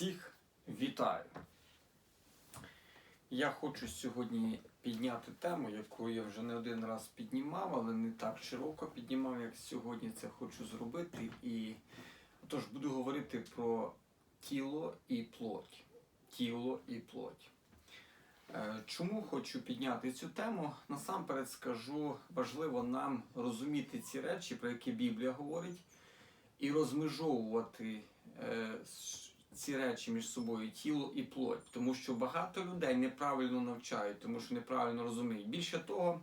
Всіх вітаю! Я хочу сьогодні підняти тему, яку я вже не один раз піднімав, але не так широко піднімав, як сьогодні це хочу зробити. І тож буду говорити про тіло і плоть. Тіло і плоть. Е, Чому хочу підняти цю тему? Насамперед скажу, важливо нам розуміти ці речі, про які Біблія говорить, і розмежовувати е, ці речі між собою тіло і плоть, тому що багато людей неправильно навчають, тому що неправильно розуміють. Більше того,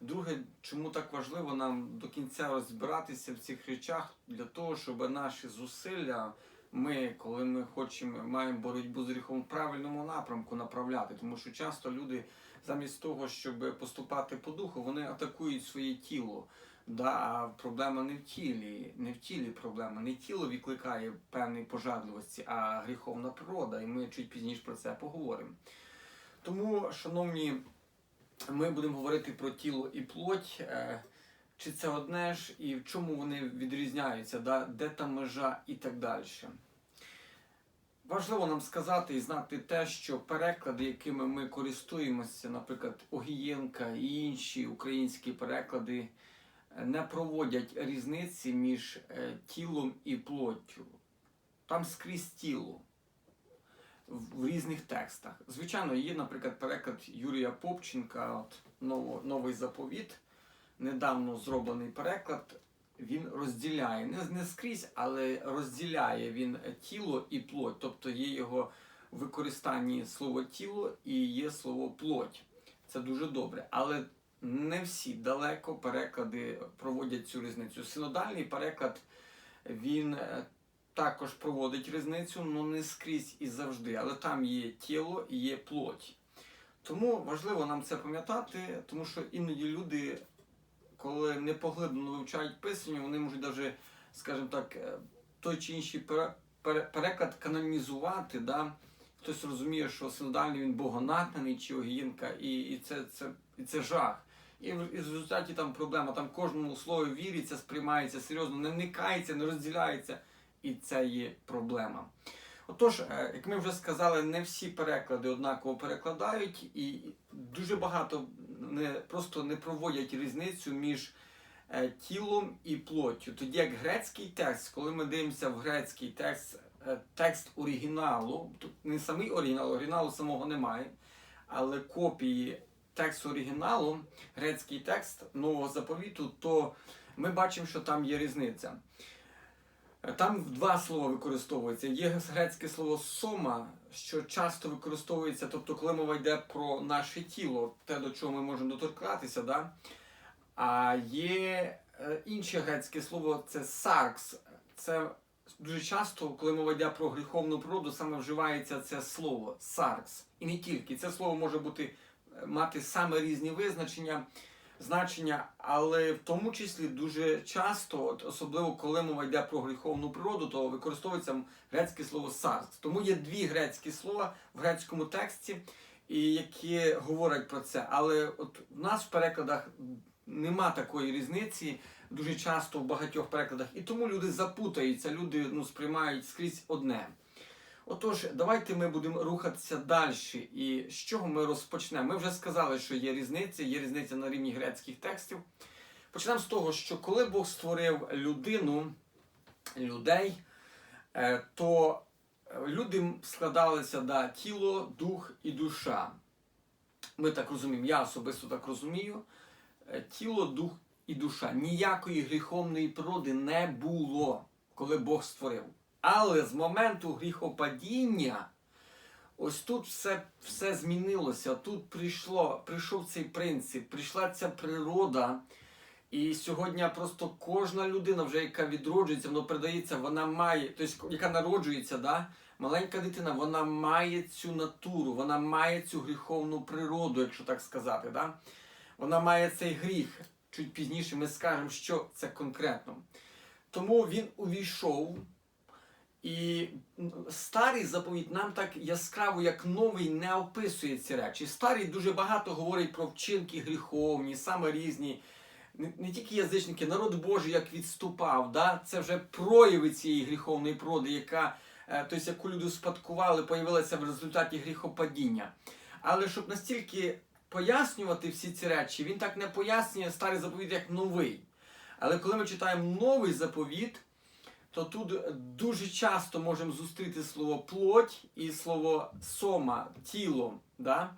друге, чому так важливо нам до кінця розбиратися в цих речах для того, щоб наші зусилля. Ми, коли ми хочемо, маємо боротьбу з гріхом в правильному напрямку направляти, тому що часто люди, замість того, щоб поступати по духу, вони атакують своє тіло. Да, а проблема не в тілі, не в тілі проблема. Не тіло викликає певні пожадливості, а гріховна природа. І ми чуть пізніше про це поговоримо. Тому, шановні, ми будемо говорити про тіло і плоть. е, Чи це одне ж і в чому вони відрізняються, да? де та межа і так далі. Важливо нам сказати і знати те, що переклади, якими ми користуємося, наприклад, Огієнка і інші українські переклади, не проводять різниці між е, тілом і плоттю. Там скрізь тіло в різних текстах. Звичайно, є, наприклад, переклад Юрія Попченка, от, Новий заповіт, недавно зроблений переклад. Він розділяє, не, не скрізь, але розділяє він тіло і плоть. Тобто є його в використанні слово тіло і є слово плоть. Це дуже добре. Але не всі далеко переклади проводять цю різницю. Синодальний переклад він е, також проводить різницю, але не скрізь і завжди. Але там є тіло і є плоть. Тому важливо нам це пам'ятати, тому що іноді люди, коли непоглиблено вивчають писання, вони можуть навіть, скажімо так, е, той чи інший пере- пере- переклад канонізувати. Да? Хтось розуміє, що синодальний він богонатаний чи огієнка, і, і, це, це, і це жах. І в, результаті там проблема, там кожному слову віриться, сприймається серйозно, не вникається, не розділяється. І це є проблема. Отож, е, як ми вже сказали, не всі переклади однаково перекладають, і дуже багато не, просто не проводять різницю між е, тілом і плоттю. Тоді як грецький текст, коли ми дивимося в грецький текст, е, текст оригіналу, не самий оригінал, оригіналу самого немає, але копії тексту оригіналу, грецький текст нового заповіту, то ми бачимо, що там є різниця. Там два слова використовуються. Є грецьке слово сома, що часто використовується, тобто, коли мова йде про наше тіло, те, до чого ми можемо доторкатися, да? а є е, інше грецьке слово це саркс. Це дуже часто, коли мова йде про гріховну природу, саме вживається це слово саркс. І не тільки. Це слово може бути мати саме різні визначення значення, але в тому числі дуже часто, от особливо коли мова йде про гріховну природу, то використовується грецьке слово сарс. Тому є дві грецькі слова в грецькому тексті, і які говорять про це. Але от в нас в перекладах нема такої різниці. Дуже часто в багатьох перекладах, і тому люди запутаються, люди ну, сприймають скрізь одне. Отож, давайте ми будемо рухатися далі. І з чого ми розпочнемо? Ми вже сказали, що є різниця, є різниця на рівні грецьких текстів. Почнемо з того, що коли Бог створив людину, людей, е, то люди складалися да, тіло, дух і душа. Ми так розуміємо, я особисто так розумію. Е, Тіло, дух і душа. Ніякої гріховної природи не було, коли Бог створив. Але з моменту гріхопадіння, ось тут все, все змінилося. Тут прийшло, прийшов цей принцип, прийшла ця природа. І сьогодні просто кожна людина, вже яка відроджується, воно передається, вона має, тобто, яка народжується, да? маленька дитина, вона має цю натуру, вона має цю гріховну природу, якщо так сказати. Да? Вона має цей гріх. Чуть пізніше ми скажемо, що це конкретно. Тому він увійшов. І старий заповіт нам так яскраво, як новий, не описує ці речі. Старий дуже багато говорить про вчинки гріховні, саме різні. Не, тільки язичники, народ Божий як відступав. Да? Це вже прояви цієї гріховної природи, яка е, тобто яку люди успадкували, появилася в результаті гріхопадіння. Але щоб настільки пояснювати всі ці речі, він так не пояснює старий заповіт як новий. Але коли ми читаємо новий заповіт, то тут дуже часто можемо зустріти слово плоть і слово сома, тіло. Да?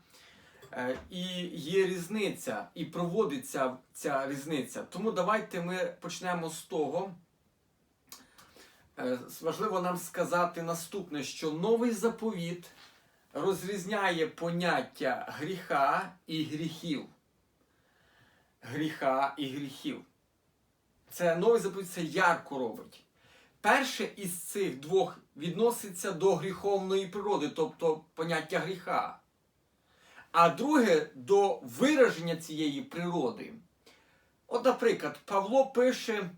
Е, І є різниця, і проводиться ця різниця. Тому давайте ми почнемо з того. Е, Важливо нам сказати наступне, що новий заповіт розрізняє поняття гріха і гріхів. Гріха і гріхів. Це новий заповіт це ярко робить. Перше із цих двох відноситься до гріховної природи, тобто поняття гріха. А друге до вираження цієї природи. От, наприклад, Павло пише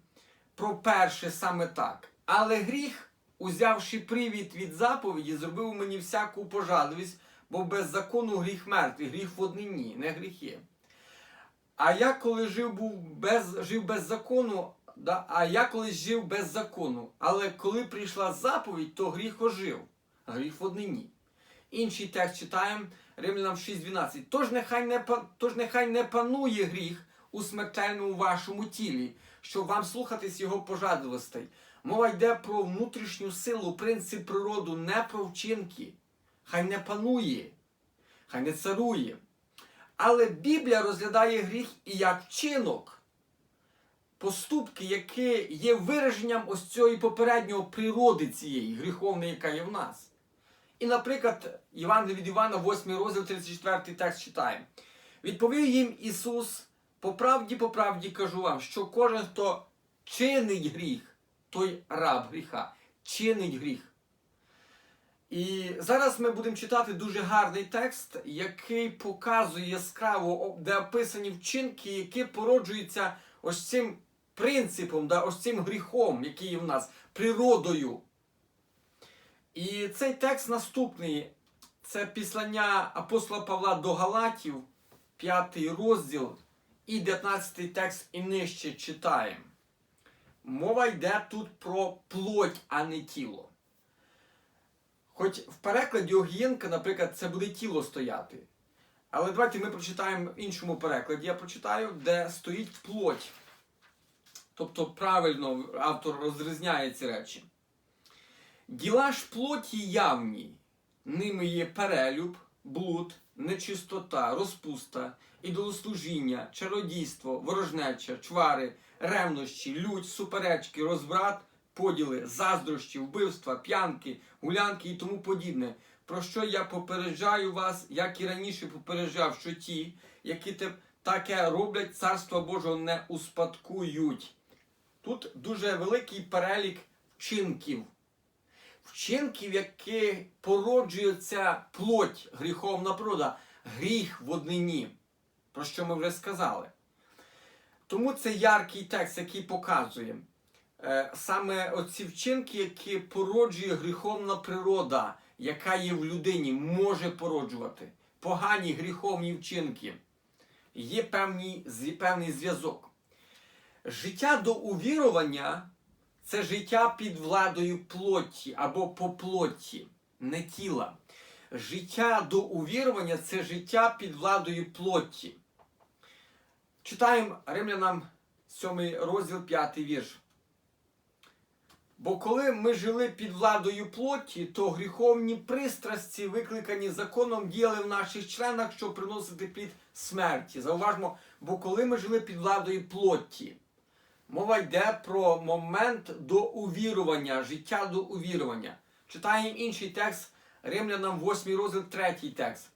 про перше саме так. Але гріх, узявши привід від заповіді, зробив мені всяку пожадливість, бо без закону гріх мертвий, гріх в однині, не гріхи. А я коли жив був без, жив без закону, да, а я колись жив без закону, але коли прийшла заповідь, то гріх ожив, гріх в однині. Інший текст читаємо Римлянам 6.12. Тож нехай не, тож нехай не панує гріх у смертельному вашому тілі, щоб вам слухатись його пожадливостей. Мова йде про внутрішню силу, принцип природу, не про вчинки. Хай не панує, хай не царує. Але Біблія розглядає гріх і як вчинок, поступки, які є вираженням ось цієї попереднього природи цієї гріховної, яка є в нас. І, наприклад, Іван від Івана, 8 розділ, 34 текст читаємо. Відповів їм Ісус: по правді, по правді кажу вам, що кожен, хто чинить гріх, той раб гріха, чинить гріх. І зараз ми будемо читати дуже гарний текст, який показує яскраво, де описані вчинки, які породжуються ось цим принципом, да, ось цим гріхом, який є в нас, природою. І цей текст наступний це післання апостола Павла до Галатів, 5 розділ і 19 текст і нижче читаємо. Мова йде тут про плоть, а не тіло. Хоч в перекладі Огієнка, наприклад, це буде тіло стояти. Але давайте ми прочитаємо в іншому перекладі. Я прочитаю, де стоїть плоть. Тобто правильно автор розрізняє ці речі. Діла ж плоті явні, ними є перелюб, блуд, нечистота, розпуста, ідолослужіння, чародійство, ворожнеча, чвари, ревнощі, лють, суперечки, розврат, поділи, заздрощі, вбивства, п'янки, гулянки і тому подібне. Про що я попереджаю вас, як і раніше попереджав, що ті, які таке роблять, царства Божого не успадкують. Тут дуже великий перелік вчинків. Вчинків, які породжується плоть, гріховна природа, гріх в однині, про що ми вже сказали. Тому це яркий текст, який показує е, саме оці вчинки, які породжує гріховна природа, яка є в людині, може породжувати погані гріховні вчинки. Є певний, певний зв'язок. Життя до увірування це життя під владою плоті або по плоті, не тіла. Життя до увірування це життя під владою плоті. Читаємо Римлянам 7 розділ 5 вірш. Бо коли ми жили під владою плоті, то гріховні пристрасті, викликані законом, діяли в наших членах, щоб приносити плід смерті. Зауважмо, бо коли ми жили під владою плоті, мова йде про момент до увірування, життя до увірування. Читаємо інший текст Римлянам 8 розділ 3 текст.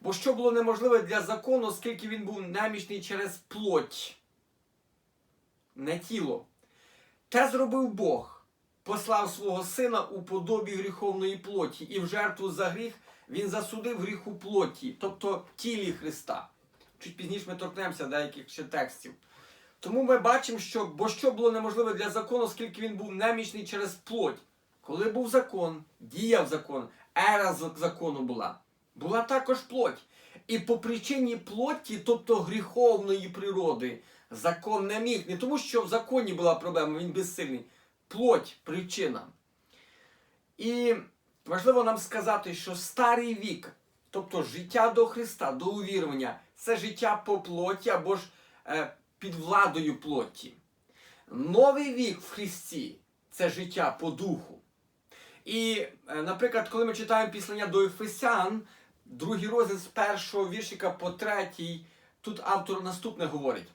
Бо що було неможливе для закону, оскільки він був немічний через плоть, не тіло. Те зробив Бог, послав свого сина у подобі гріховної плоті, і в жертву за гріх він засудив гріх у плоті, тобто тілі Христа. Чуть пізніше ми торкнемося деяких ще текстів. Тому ми бачимо, що бо що було неможливе для закону, оскільки він був немічний через плоть. Коли був закон, діяв закон, ера закону була, була також плоть. І по причині плоті, тобто гріховної природи, закон не міг. Не тому, що в законі була проблема, він безсильний. Плоть причина. І важливо нам сказати, що старий вік, тобто життя до Христа, до увірування, це життя по плоті або ж е, під владою плоті. Новий вік в Христі це життя по духу. І, е, наприклад, коли ми читаємо післання до Ефесян, другий розділ з першого віршика по третій, тут автор наступне говорить.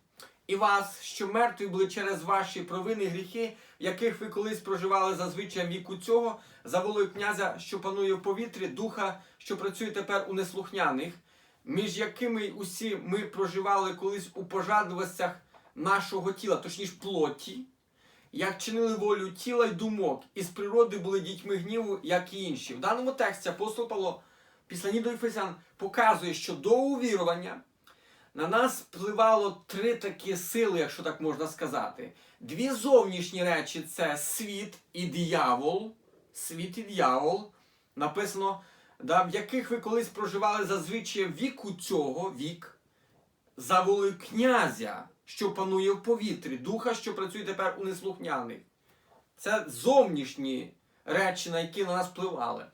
І вас, що мертві були через ваші провини і гріхи, яких ви колись проживали за звичаєм віку цього, за волею князя, що панує в повітрі, духа, що працює тепер у неслухняних, між якими усі ми проживали колись у пожадливостях нашого тіла, точніше плоті, як чинили волю тіла й думок, і з природи були дітьми гніву, як і інші. В даному тексті апостол Павло, після до Ефесян, показує, що до увірування на нас впливало три такі сили, якщо так можна сказати. Дві зовнішні речі це світ і диявол. Світ і диявол. Написано, да, в яких ви колись проживали зазвичай віку цього вік, за волею князя, що панує в повітрі, духа, що працює тепер у неслухняних. Це зовнішні речі, на які на нас впливали.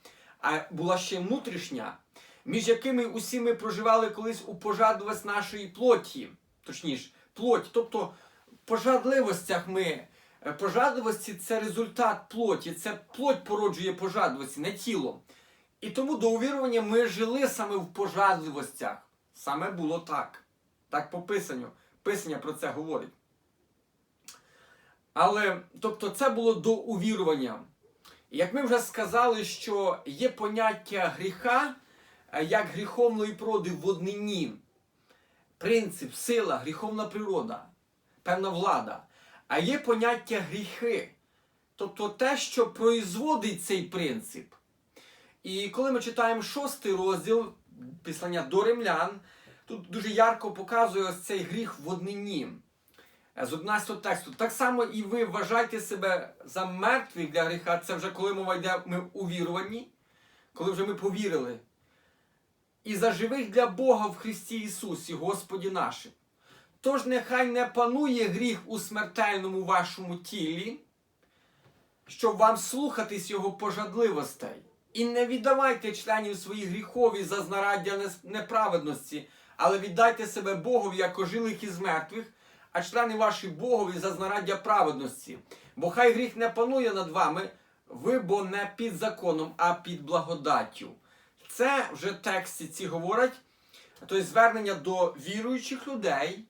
А була ще внутрішня, між якими усі ми проживали колись у пожадливість нашої плоті, точніше, плоть. Тобто пожадливостях ми. е, Пожадливості це результат плоті, це плоть породжує пожадливості, не тіло. І тому до увірування ми жили саме в пожадливостях. Саме було так. Так по писанню. Писання про це говорить. Але, тобто, це було до увірування. Як ми вже сказали, що є поняття гріха е, як гріховної природи в однині. Принцип, сила, гріховна природа, певна влада. А є поняття гріхи. Тобто те, що производить цей принцип. І коли ми читаємо шостий розділ післання до римлян, тут дуже ярко показує ось цей гріх в однині. Е, З 11 тексту. Так само і ви вважайте себе за мертвих для гріха. Це вже коли мова йде ми увірувані, коли вже ми повірили. І за живих для Бога в Христі Ісусі, Господі нашим. Тож нехай не панує гріх у смертельному вашому тілі, щоб вам слухатись його пожадливостей. І не віддавайте членів своїх гріхові за знараддя неправедності, але віддайте себе Богові як ожилих із мертвих, а члени ваші Богові за знараддя праведності. Бо хай гріх не панує над вами, ви бо не під законом, а під благодаттю. Це вже тексті ці говорять, тобто звернення до віруючих людей,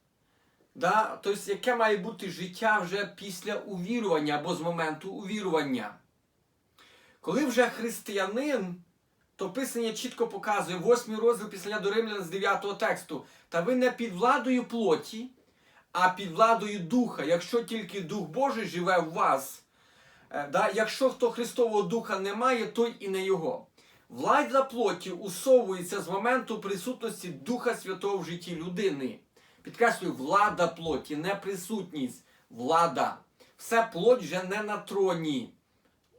да? тобто яке має бути життя вже після увірування або з моменту увірування. Коли вже християнин, то Писання чітко показує, восьмий розділ після до Римлян з 9 тексту. Та ви не під владою плоті, а під владою Духа, якщо тільки Дух Божий живе в вас. Е, Да? Якщо хто Христового Духа не має, той і не його. Влада плоті усовується з моменту присутності Духа Святого в житті людини. Підкреслюю, влада плоті, не присутність, влада. Все плоть вже не на троні.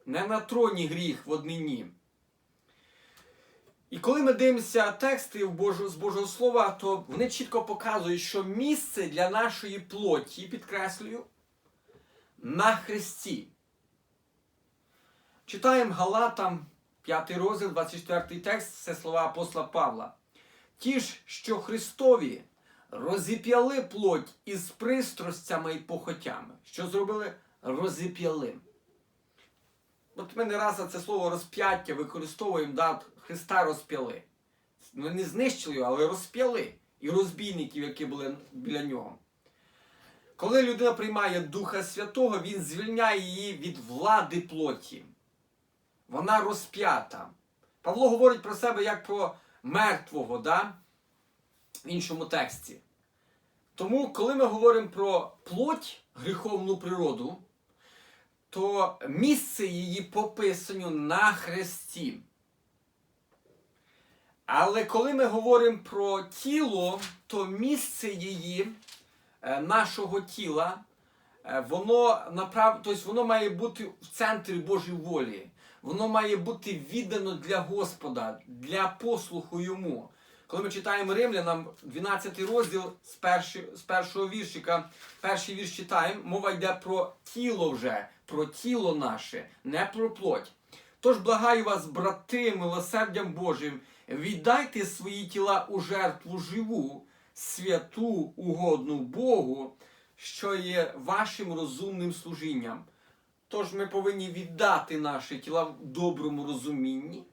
Не на троні гріх в однині. І коли ми дивимося тексти з Божого Слова, то вони чітко показують, що місце для нашої плоті, підкреслюю, на Христі. Читаємо Галатам, 5 розділ, 24 текст, це слова апостола Павла. Ті ж, що Христові розіп'яли плоть із пристрастями і похотями. Що зробили? Розіп'яли. От ми не раз це слово розп'яття використовуємо, да, Христа розп'яли. Ми не знищили його, але розп'яли. І розбійників, які були біля нього. Коли людина приймає Духа Святого, він звільняє її від влади плоті. Вона розп'ята. Павло говорить про себе як про мертвого, да? в іншому тексті. Тому, коли ми говоримо про плоть, гріховну природу, то місце її по писанню на хресті. Але коли ми говоримо про тіло, то місце її, е, нашого тіла, е, воно направ... тобто воно має бути в центрі Божої волі. Воно має бути віддано для Господа, для послуху йому. Коли ми читаємо Римлянам 12 розділ з першого віршика, перший вірш читаємо, мова йде про тіло вже, про тіло наше, не про плоть. Тож благаю вас, брати, милосердям Божим, віддайте свої тіла у жертву живу, святу, угодну Богу, що є вашим розумним служінням. Тож ми повинні віддати наші тіла в доброму розумінні,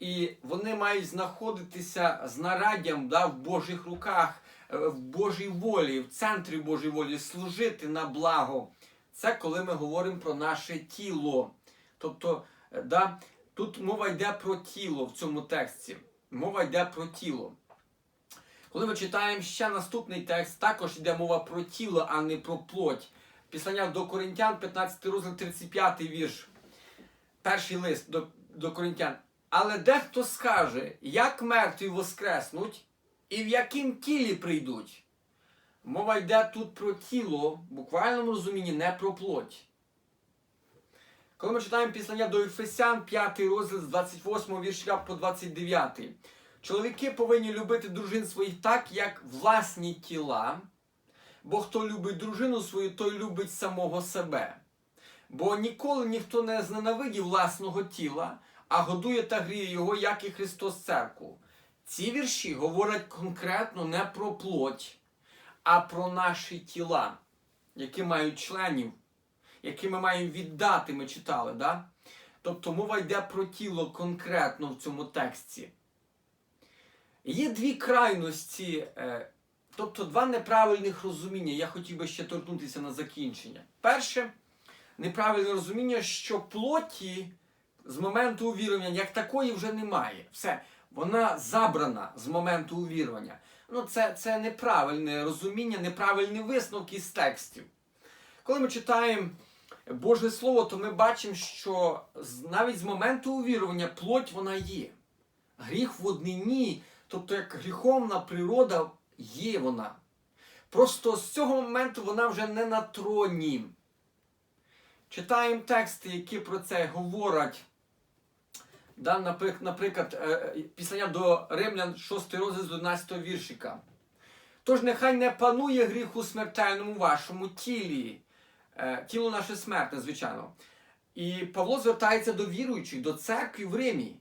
і вони мають знаходитися з нараддям да, в Божих руках, е, в Божій волі, в центрі Божої волі, служити на благо. Це коли ми говоримо про наше тіло. Тобто, е, да, тут мова йде про тіло в цьому тексті. Мова йде про тіло. Коли ми читаємо ще наступний текст, також йде мова про тіло, а не про плоть. Післання до Коринтян, 15 розділ, 35 вірш. Перший лист до, до Коринтян. Але дехто скаже, як мертві воскреснуть і в яким тілі прийдуть. Мова йде тут про тіло, в буквальному розумінні, не про плоть. Коли ми читаємо післання до Ефесян, 5 розділ з 28 вірша по 29. Чоловіки повинні любити дружин своїх так, як власні тіла. Бо хто любить дружину свою, той любить самого себе. Бо ніколи ніхто не зненавидів власного тіла, а годує та гріє його, як і Христос церкву. Ці вірші говорять конкретно не про плоть, а про наші тіла, які мають членів, які ми маємо віддати, ми читали. Да? Тобто мова йде про тіло конкретно в цьому тексті. Є дві крайності, е, тобто два неправильних розуміння. Я хотів би ще торкнутися на закінчення. Перше, неправильне розуміння, що плоті з моменту увірування як такої вже немає. Все, вона забрана з моменту увірування. Ну, це, це неправильне розуміння, неправильні висновки з текстів. Коли ми читаємо Боже Слово, то ми бачимо, що навіть з моменту увірування плоть вона є. Гріх в однині, тобто як гріховна природа, є вона. Просто з цього моменту вона вже не на троні. Читаємо тексти, які про це говорять. Да, наприк- наприклад, е, е, післання до Римлян 6 розділ з 11 віршика. Тож нехай не панує гріх у смертельному вашому тілі. Е, Тіло наше смертне, звичайно. І Павло звертається до віруючих, до церкви в Римі.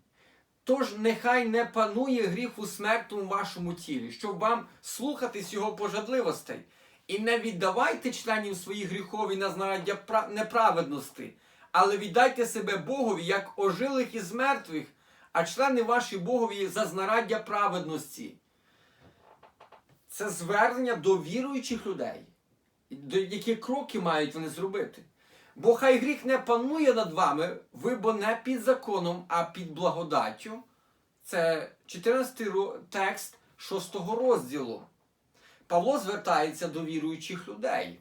Тож нехай не панує гріх у смертному вашому тілі, щоб вам слухатись його пожадливостей. І не віддавайте членів своїх гріхові на знаряддя неправедності, але віддайте себе Богові як ожилих із мертвих, а члени ваші Богові за знаряддя праведності. Це звернення до віруючих людей, до які кроки мають вони зробити. Бо хай гріх не панує над вами, ви бо не під законом, а під благодаттю. Це 14 ро- текст 6 розділу. Павло звертається до віруючих людей.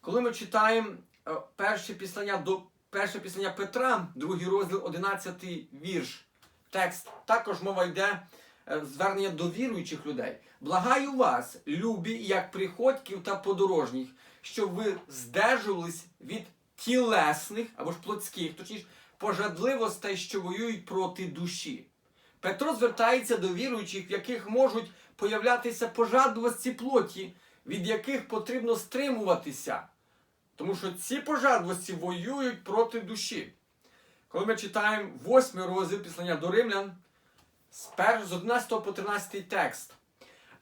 Коли ми читаємо е, перше післання до перше післання Петра, другий розділ, 11 вірш, текст, також мова йде е, звернення до віруючих людей. Благаю вас, любі, як приходьків та подорожніх, щоб ви здержувались від тілесних або ж плотських, точніше, пожадливостей, що воюють проти душі. Петро звертається до віруючих, в яких можуть появлятися пожадливості плоті, від яких потрібно стримуватися. Тому що ці пожадливості воюють проти душі. Коли ми читаємо 8 розділ післання до римлян, з 11 по 13 текст.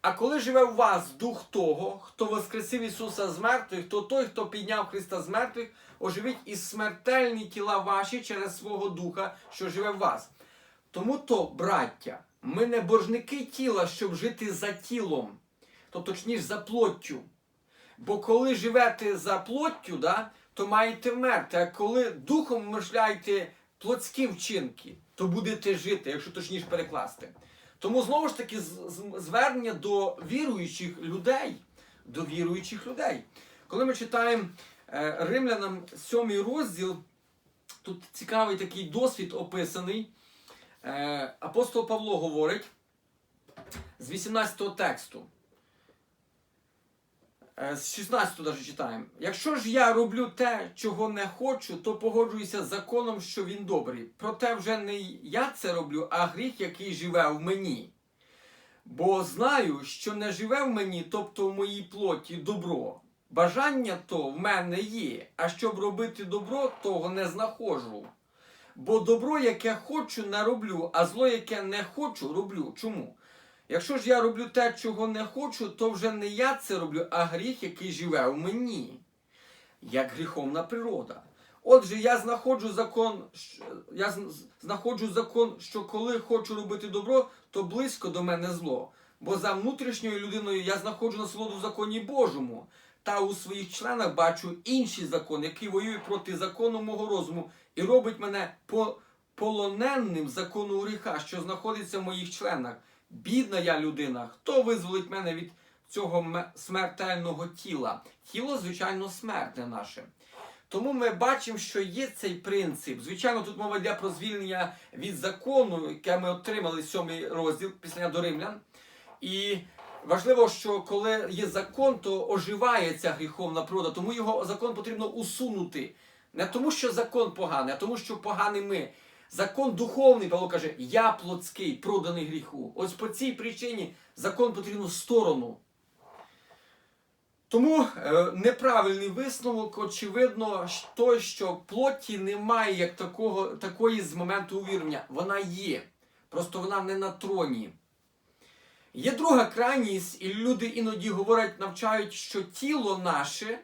А коли живе в вас дух того, хто воскресив Ісуса з мертвих, то той, хто підняв Христа з мертвих, оживить і смертельні тіла ваші через свого духа, що живе в вас. Тому то, браття, ми не боржники тіла, щоб жити за тілом, тобто точніше за плоттю. Бо коли живете за плоттю, да, то маєте вмерти, а коли духом вмишляєте плотські вчинки, то будете жити, якщо точніше перекласти. Тому знову ж таки звернення до віруючих людей, до віруючих людей. Коли ми читаємо е, Римлянам 7 розділ, тут цікавий такий досвід описаний. Е, апостол Павло говорить з 18 тексту. Е, З 16 даже читаємо. Якщо ж я роблю те, чого не хочу, то погоджуюся з законом, що він добрий. Проте вже не я це роблю, а гріх, який живе в мені. Бо знаю, що не живе в мені, тобто в моїй плоті добро. Бажання то в мене є, а щоб робити добро, того не знаходжу. Бо добро, яке хочу, не роблю, а зло, яке не хочу, роблю. Чому? Якщо ж я роблю те, чого не хочу, то вже не я це роблю, а гріх, який живе в мені, як гріховна природа. Отже, я знаходжу закон, я знаходжу закон, що коли хочу робити добро, то близько до мене зло. Бо за внутрішньою людиною я знаходжу насолоду в законі Божому, та у своїх членах бачу інший закон, який воює проти закону мого розуму і робить мене по полоненним закону гріха, що знаходиться в моїх членах. Бідна я людина, хто визволить мене від цього смертельного тіла? Тіло, звичайно, смертне наше. Тому ми бачимо, що є цей принцип. Звичайно, тут мова йде про звільнення від закону, яке ми отримали сьомий розділ після до римлян. І важливо, що коли є закон, то оживає ця гріховна природа, тому його закон потрібно усунути. Не тому, що закон поганий, а тому, що поганий ми. Закон духовний, Павло каже, я плотський, проданий гріху. Ось по цій причині закон потрібно в сторону. Тому е, неправильний висновок, очевидно, той, що плоті немає як такого, такої з моменту увірення. Вона є. Просто вона не на троні. Є друга крайність, і люди іноді говорять, навчають, що тіло наше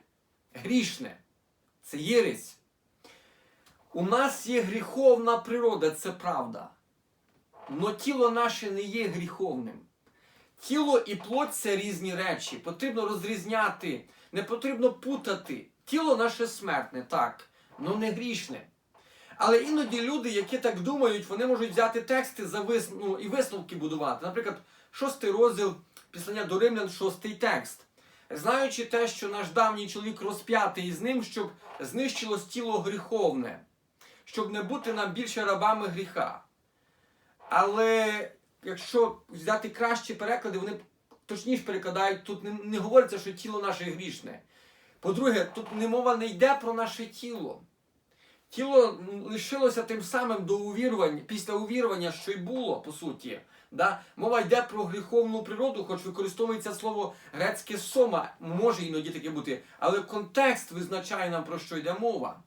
грішне. Це єресь. У нас є гріховна природа, це правда. Но тіло наше не є гріховним. Тіло і плоть це різні речі. Потрібно розрізняти, не потрібно путати. Тіло наше смертне, так, але не грішне. Але іноді люди, які так думають, вони можуть взяти тексти за вис... ну, і висновки будувати. Наприклад, шостий розділ післання до римлян, шостий текст. Знаючи те, що наш давній чоловік розп'ятий з ним, щоб знищилось тіло гріховне, щоб не бути нам більше рабами гріха. Але якщо взяти кращі переклади, вони точніше перекладають, тут не, не говориться, що тіло наше грішне. По-друге, тут не мова не йде про наше тіло. Тіло лишилося тим самим до увірування, після увірування, що й було, по суті. Да? Мова йде про гріховну природу, хоч використовується слово грецьке сома, може іноді таке бути, але контекст визначає нам про що йде мова.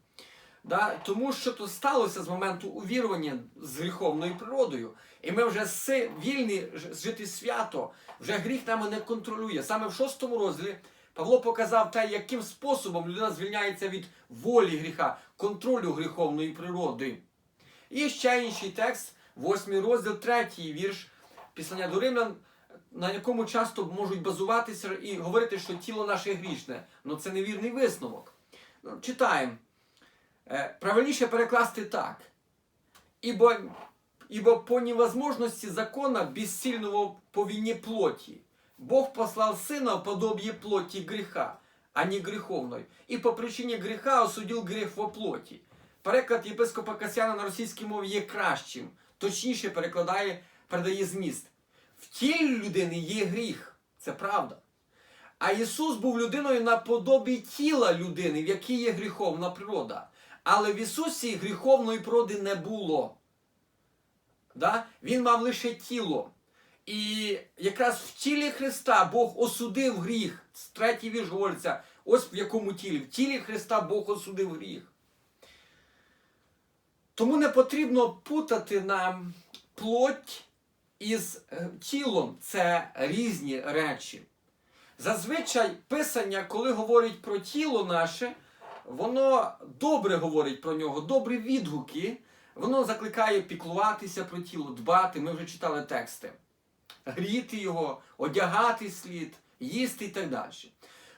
Да? Тому що то сталося з моменту увірування з гріховною природою. І ми вже си, вільні жити свято, вже гріх нами не контролює. Саме в шостому розділі Павло показав те, яким способом людина звільняється від волі гріха, контролю гріховної природи. І ще інший текст, восьмий розділ, третій вірш післання до римлян, на якому часто можуть базуватися і говорити, що тіло наше грішне. Ну це невірний висновок. Ну, читаємо. Е, Правильніше перекласти так. Ибо, ибо по невозможности закона бессильного по вине плоти Бог послал Сына в подобие плоти греха, а не греховной, и по причине греха осудил грех во плоті. Переклад єпископа Касяна на російській мові є кращим, точніше перекладає, передає зміст. В тілі людини є гріх, це правда. А Ісус був людиною на подобі тіла людини, в якій є гріховна природа. Але в Ісусі гріховної природи не було. Да? Він мав лише тіло. І якраз в тілі Христа Бог осудив гріх. Третій вірш говориться, ось в якому тілі. В тілі Христа Бог осудив гріх. Тому не потрібно путати нам плоть із е, тілом. Це різні речі. Зазвичай писання, коли говорить про тіло наше, воно добре говорить про нього, добрі відгуки. Воно закликає піклуватися про тіло, дбати. Ми вже читали тексти. Гріти його, одягати слід, їсти і так далі.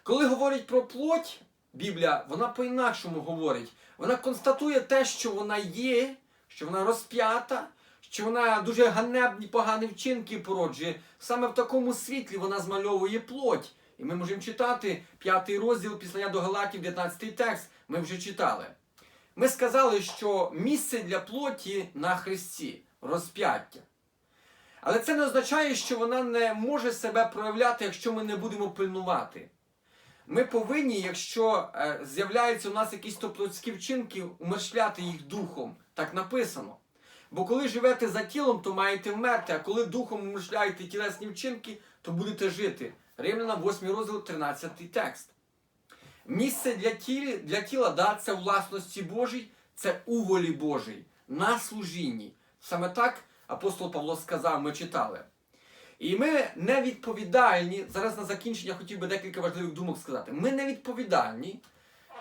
Коли говорить про плоть, Біблія, вона по-інакшому говорить. Вона констатує те, що вона є, що вона розп'ята, що вона дуже ганебні, погані вчинки породжує. Саме в такому світлі вона змальовує плоть. І ми можемо читати п'ятий розділ післання до Галатів, 19 текст. Ми вже читали. Ми сказали, що місце для плоті на Христі розп'яття. Але це не означає, що вона не може себе проявляти, якщо ми не будемо пильнувати. Ми повинні, якщо е, з'являються у нас якісь топлотські вчинки, умершляти їх духом. Так написано. Бо коли живете за тілом, то маєте вмерти, а коли духом умершляєте тілесні вчинки, то будете жити. Римляна 8 розділ, 13 текст. Місце для, тілі, для тіла да, це власності Божій, це у волі Божій. на служінні. Саме так апостол Павло сказав, ми читали. І ми не відповідальні. Зараз на закінчення хотів би декілька важливих думок сказати. Ми не відповідальні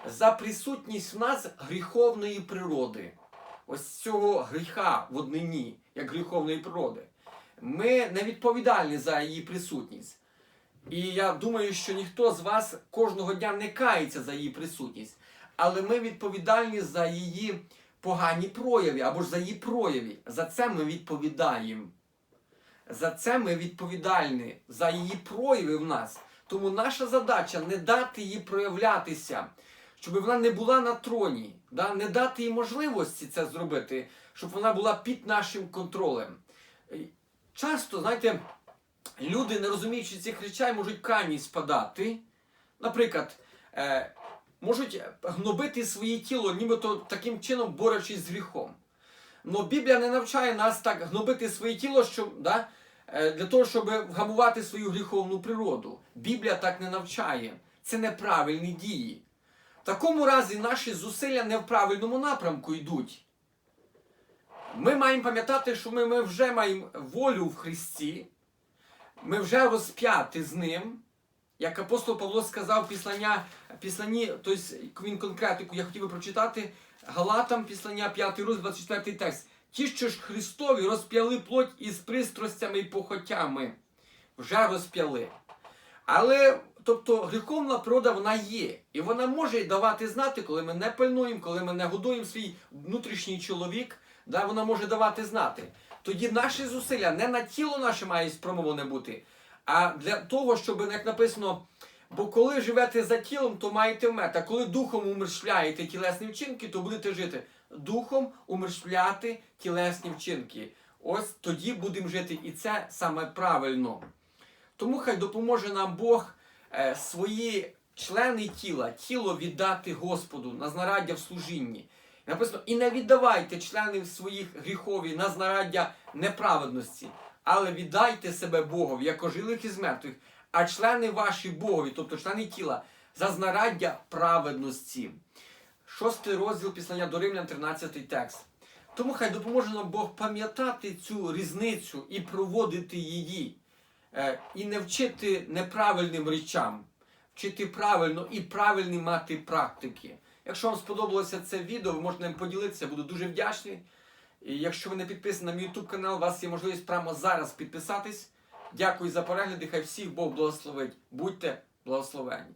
за присутність в нас гріховної природи. Ось цього гріха в однині, як гріховної природи. Ми не відповідальні за її присутність. І я думаю, що ніхто з вас кожного дня не кається за її присутність. Але ми відповідальні за її погані прояви або ж за її прояви. За це ми відповідаємо. За це ми відповідальні, за її прояви в нас. Тому наша задача не дати їй проявлятися, щоб вона не була на троні, да? не дати їй можливості це зробити, щоб вона була під нашим контролем. Е, Часто, знаєте, люди, не розуміючи цих речей, можуть крайність спадати. Наприклад, е, можуть гнобити своє тіло, нібито таким чином борючись з гріхом. Но Біблія не навчає нас так гнобити своє тіло, щоб, да, е, для того, щоб вгамувати свою гріховну природу. Біблія так не навчає. Це неправильні дії. В такому разі наші зусилля не в правильному напрямку йдуть. Ми маємо пам'ятати, що ми, ми вже маємо волю в Христі, ми вже розп'яті з Ним. Як апостол Павло сказав післання, післанні, тобто він конкретику, я хотів би прочитати Галатам, післання 5 розділ, 24 текст. Ті, що ж Христові розп'яли плоть із пристрастями і похотями, вже розп'яли. Але, тобто, гріховна природа вона є. І вона може давати знати, коли ми не пильнуємо, коли ми не годуємо свій внутрішній чоловік, да, вона може давати знати. Тоді наші зусилля не на тіло наше має спрямоване бути, а для того, щоб, як написано, бо коли живете за тілом, то маєте вмерти. А коли духом умершляєте тілесні вчинки, то будете жити. Духом умершляти тілесні вчинки. Ось тоді будемо жити. І це саме правильно. Тому хай допоможе нам Бог е, свої члени тіла, тіло віддати Господу на знаряддя в служінні. Написано, і не віддавайте членів своїх гріхові на знаряддя неправедності, але віддайте себе Богові, як ожилих із мертвих, а члени ваші Богові, тобто члени тіла, за знаряддя праведності. Шостий розділ післання до Римлян, 13 текст. Тому хай допоможе нам Бог пам'ятати цю різницю і проводити її, е, і не вчити неправильним речам, вчити правильно і правильні мати практики. Якщо вам сподобалося це відео, ви можете ним поділитися, буду дуже вдячний. І якщо ви не підписані на мій YouTube канал, у вас є можливість прямо зараз підписатись. Дякую за перегляд і Хай всіх Бог благословить. Будьте благословені.